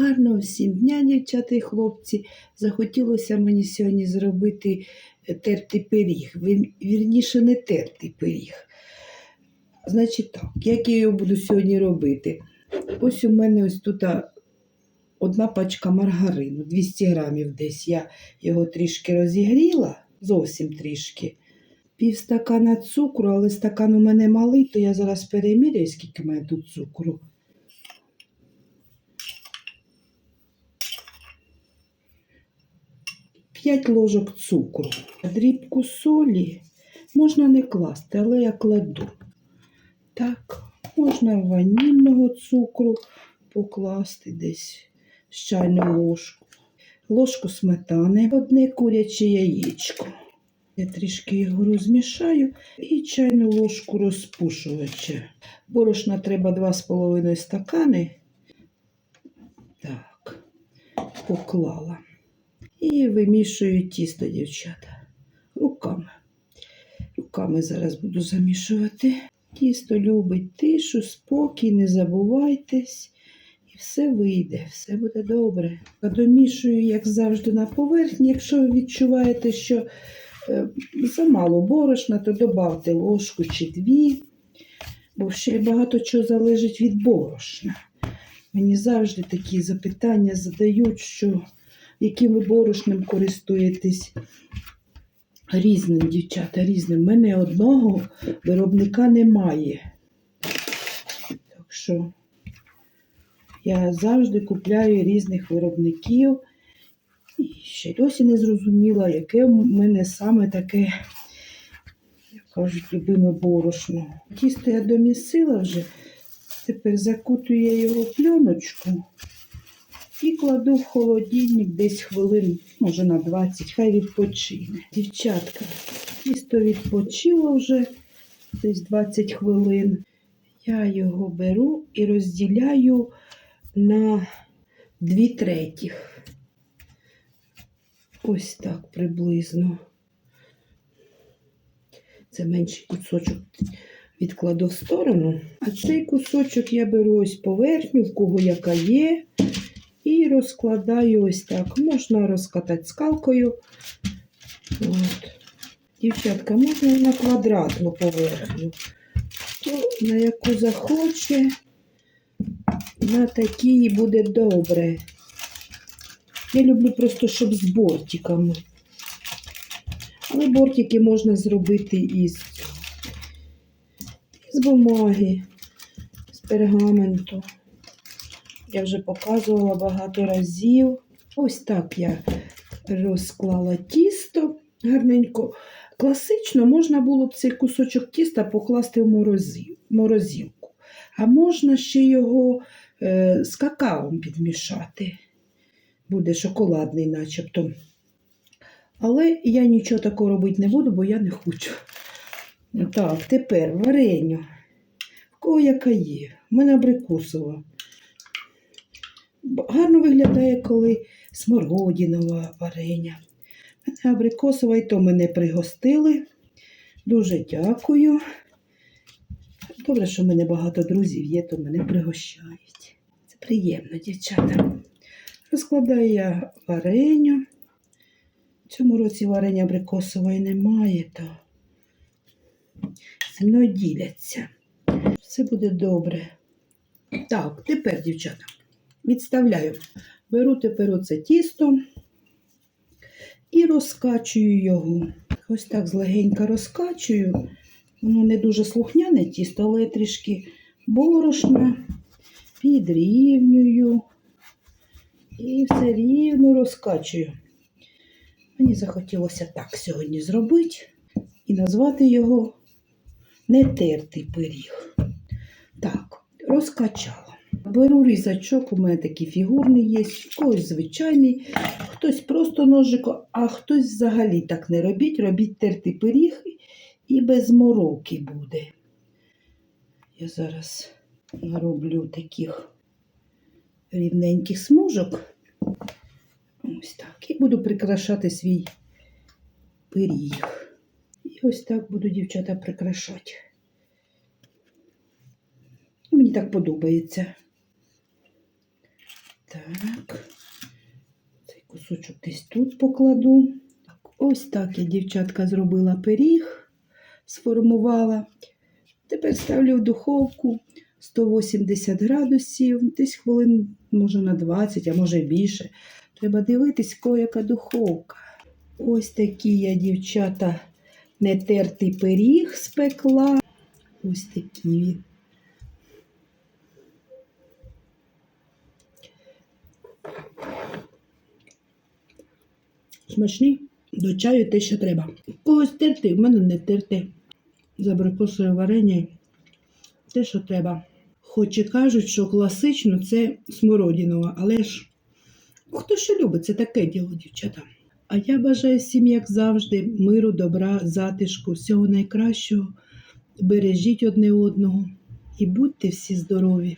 Гарного всім дня, дівчата і хлопці. Захотілося мені сьогодні зробити е, тертий пиріг. Вірніше, не тертий пиріг. Значить так, як я його буду сьогодні робити? Ось у мене ось тут одна пачка маргарину, 200 грамів десь. Я його трішки розігріла, зовсім трішки. Пів стакана цукру, але стакан у мене малий, то я зараз переміряю, скільки мене тут цукру. П'ять ложок цукру. Дрібку солі можна не класти, але я кладу. Так, можна ванільного цукру покласти десь з чайну ложку. Ложку сметани, одне куряче яєчко. Я трішки його розмішаю і чайну ложку розпушувача. Борошна треба 2,5 стакани. Так, поклала. І вимішую тісто, дівчата. Руками. Руками зараз буду замішувати. Тісто любить тишу, спокій, не забувайтесь. І все вийде, все буде добре. А Домішую, як завжди, на поверхні. Якщо ви відчуваєте, що е, замало борошна, то додавте ложку чи дві, бо ще багато чого залежить від борошна. Мені завжди такі запитання задають, що яким ви борошнем користуєтесь. Різним, дівчата, різним. У мене одного виробника немає. Так що я завжди купляю різних виробників. І ще досі не зрозуміла, яке в мене саме таке, як кажуть, любиме борошно. Тісто я домісила вже. Тепер закутую я його пленочку і кладу в холодильник десь хвилин, може на 20, хай відпочине. Дівчатка, тісто відпочило вже десь 20 хвилин. Я його беру і розділяю на дві третіх. Ось так приблизно. Це менший кусочок відкладу в сторону. А цей кусочок я беру ось поверхню, в кого яка є. Розкладаю ось так. Можна розкатати скалкою. От. Дівчатка, можна на квадратну поверхню. То на яку захоче, на такій буде добре. Я люблю просто, щоб з бортиками. Але бортики можна зробити із, з бумаги, з пергаменту. Я вже показувала багато разів. Ось так я розклала тісто гарненько. Класично можна було б цей кусочок тіста покласти в морозилку. А можна ще його е, з какаом підмішати. Буде шоколадний, начебто. Але я нічого такого робити не буду, бо я не хочу. Так, тепер вареню. В кого яка є? У мене абрикосова. Гарно виглядає, коли смородінова варення. Абрикосова і то мене пригостили. Дуже дякую. Добре, що в мене багато друзів є, то мене пригощають. Це приємно, дівчата. Розкладаю я вареню. Цьому році варення абрикосової немає, то зі мною діляться. Все буде добре. Так, тепер, дівчата, відставляю. Беру тепер оце тісто і розкачую його. Ось так злегенько розкачую. Воно не дуже слухняне тісто, але трішки борошна, підрівнюю і все рівно розкачую. Мені захотілося так сьогодні зробити і назвати його нетертий пиріг. Так, розкачала. Беру різачок, у мене такий фігурний є, когось звичайний, хтось просто ножиком, а хтось взагалі так не робіть. Робіть тертий пиріг і без мороки буде. Я зараз нароблю таких рівненьких смужок. Ось так. І буду прикрашати свій пиріг. І ось так буду, дівчата, прикрашати. Мені так подобається. Так. Цей кусочок десь тут покладу. Ось так я, дівчатка, зробила пиріг, сформувала. Тепер ставлю в духовку 180 градусів, десь хвилин, може, на 20, а може більше. Треба дивитись, кого яка духовка. Ось такий я, дівчата, нетертий пиріг спекла. Ось такий він. Смачний до чаю те, що треба. Когось терти, в мене не терти. Забракосує варення. Те, що треба. Хоч і кажуть, що класично це смородінова, але ж хто що любить, це таке діло, дівчата. А я бажаю всім, як завжди, миру, добра, затишку, всього найкращого. Бережіть одне одного і будьте всі здорові.